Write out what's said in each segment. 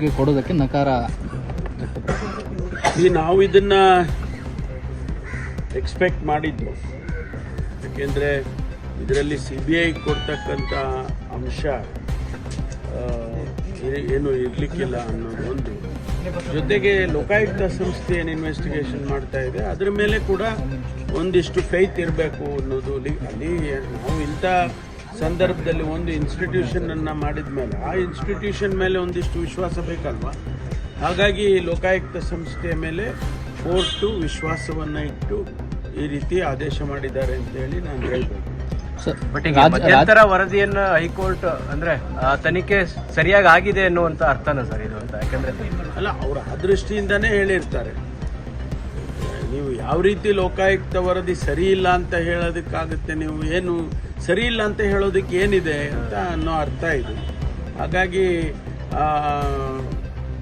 ಹೇಳಿಕೆ ಕೊಡೋದಕ್ಕೆ ನಕಾರ. ಈ ನಾವು ಇದನ್ನ ಎಕ್ಸ್ಪೆಕ್ಟ್ ಮಾಡಿದ್ದು. ಯಾಕೆಂದ್ರೆ ಇದರಲ್ಲಿ ಸಿ ಬಿ ಐ ಕೊಡ್ತಕ್ಕಂಥ ಅಂಶ ಏನು ಇರಲಿಕ್ಕಿಲ್ಲ ಅನ್ನೋದು ಒಂದು. ಜೊತೆಗೆ ಲೋಕಾಯುಕ್ತ ಸಂಸ್ಥೆ ಏನು ಇನ್ವೆಸ್ಟಿಗೇಷನ್ ಮಾಡ್ತಾ ಇದೆ, ಅದ್ರ ಮೇಲೆ ಕೂಡ ಒಂದಿಷ್ಟು ಫೈತ್ ಇರಬೇಕು ಅನ್ನೋದು ಅಲ್ಲಿ ನಾವು ಇಂಥ ಸಂದರ್ಭದಲ್ಲಿ ಒಂದು ಇನ್ಸ್ಟಿಟ್ಯೂಷನನ್ನು ಮಾಡಿದ ಮೇಲೆ ಆ ಇನ್ಸ್ಟಿಟ್ಯೂಷನ್ ಮೇಲೆ ಒಂದಿಷ್ಟು ವಿಶ್ವಾಸ ಬೇಕಲ್ವಾ? ಹಾಗಾಗಿ ಲೋಕಾಯುಕ್ತ ಸಂಸ್ಥೆಯ ಮೇಲೆ ಕೋರ್ಟು ವಿಶ್ವಾಸವನ್ನು ಇಟ್ಟು ಈ ರೀತಿ ಆದೇಶ ಮಾಡಿದ್ದಾರೆ ಅಂತ ಹೇಳಿ ನಾನು ಹೇಳ್ಬೋದು. ಮಧ್ಯಂತರ ವರದಿಯನ್ನ ಹೈಕೋರ್ಟ್ ಅಂದ್ರೆ ಆ, ತನಿಖೆ ಸರಿಯಾಗಿ ಆಗಿದೆ ಅನ್ನುವಂತ ಅರ್ಥನ ಸರ್ ಇದು ಅಂತ? ಯಾಕಂದ್ರೆ ಅಲ್ಲ ಅವರ ಅದೃಷ್ಟಿಯಿಂದಾನೇ ದೃಷ್ಟಿಯಿಂದನೇ ಹೇಳಿರ್ತಾರೆ. ನೀವು ಯಾವ ರೀತಿ ಲೋಕಾಯುಕ್ತ ವರದಿ ಸರಿ ಇಲ್ಲ ಅಂತ ಹೇಳೋದಕ್ಕಾಗುತ್ತೆ ನೀವು ಏನು ಸರಿ ಇಲ್ಲ ಅಂತ ಹೇಳೋದಕ್ಕೆ ಏನಿದೆ ಅಂತ ಅನ್ನೋ ಅರ್ಥ ಇದು. ಹಾಗಾಗಿ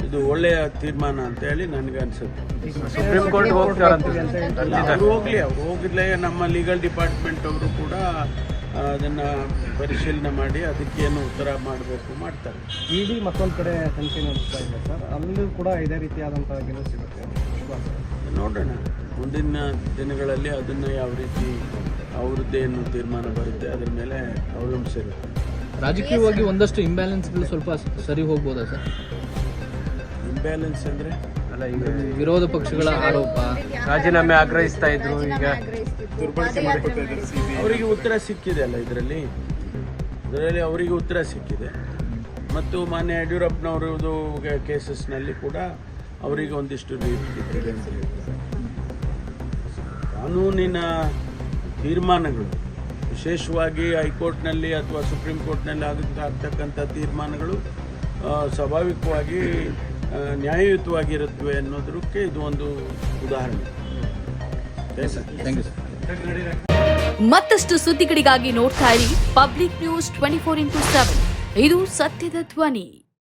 ಇದು ಒಳ್ಳೆಯ ತೀರ್ಮಾನ ಅಂತ ಹೇಳಿ ನನಗೆ ಅನಿಸುತ್ತೆ. ಸುಪ್ರೀಂ ಕೋರ್ಟ್ ಅವ್ರು ಹೋಗ್ಲಿ ಅವ್ರು ಹೋಗಿದ್ಲೇ ನಮ್ಮ ಲೀಗಲ್ ಡಿಪಾರ್ಟ್ಮೆಂಟ್ ಅವರು ಕೂಡ ಅದನ್ನು ಪರಿಶೀಲನೆ ಮಾಡಿ ಅದಕ್ಕೇನು ಉತ್ತರ ಮಾಡಬೇಕು ಮಾಡ್ತಾರೆ. ಇಡಿ ಮತ್ತೊಂದು ಕಡೆ ತನಿಖೆ ನಡೆಸ್ತಾ ಇದೆ ಸರ್. ಅಲ್ಲೂ ಕೂಡ ಇದೇ ರೀತಿಯಾದಂಥ ಗೆಲುವು ಸಿಗುತ್ತೆ. ನೋಡೋಣ. ಮುಂದಿನ ದಿನಗಳಲ್ಲಿ ಅದನ್ನು ಯಾವ ರೀತಿ ಅವ್ರದ್ದೇನು ತೀರ್ಮಾನ ಬರುತ್ತೆ ಅದ್ರ ಮೇಲೆ ಅವಲಂಬಿಸಿರುತ್ತೆ ರಾಜಕೀಯವಾಗಿ ಒಂದಷ್ಟು ಇಂಬ್ಯಾಲೆನ್ಸ್ಗಳು ಸ್ವಲ್ಪ ಸರಿ ಹೋಗ್ಬೋದಾ ಸರ್? ಇಂಬ್ಯಾಲೆನ್ಸ್ ಅಂದರೆ? ಅಲ್ಲ ಈಗ ವಿರೋಧ ಪಕ್ಷಗಳ ಆರೋಪ. ರಾಜೀನಾಮೆ ಆಗ್ರಹಿಸ್ತಾ ಇದ್ರು ಈಗ ಅವರಿಗೆ ಉತ್ತರ ಸಿಕ್ಕಿದೆ ಅಲ್ಲ ಇದರಲ್ಲಿ? ಇದರಲ್ಲಿ ಅವರಿಗೆ ಉತ್ತರ ಸಿಕ್ಕಿದೆ. ಮತ್ತು ಮಾನ್ಯ ಯಡಿಯೂರಪ್ಪನವರದು ಕೇಸಸ್ನಲ್ಲಿ ಕೂಡ ಅವರಿಗೆ ಒಂದಿಷ್ಟು ಅಂತ ಹೇಳ್ತಾರೆ ಕಾನೂನಿನ ತೀರ್ಮಾನಗಳು ವಿಶೇಷವಾಗಿ ಹೈಕೋರ್ಟ್ನಲ್ಲಿ ಅಥವಾ ಸುಪ್ರೀಂ ಕೋರ್ಟ್ನಲ್ಲಿ ಆಗುತ್ತೆ ಆಗ್ತಕ್ಕಂಥ ತೀರ್ಮಾನಗಳು ಸ್ವಾಭಾವಿಕವಾಗಿ ನ್ಯಾಯಯುತವಾಗಿರುತ್ತವೆ ಅನ್ನೋದಕ್ಕೆ ಇದು ಒಂದು ಉದಾಹರಣೆ. ಥ್ಯಾಂಕ್ ಯು ಸರ್ ಮತ್ತಷ್ಟು ಸುದ್ದಿಗಳಿಗಾಗಿ ನೋಡ್ತಾ ಇರಿ public news twenty four into seven ಇದು ಸತ್ಯದ ಧ್ವನಿ.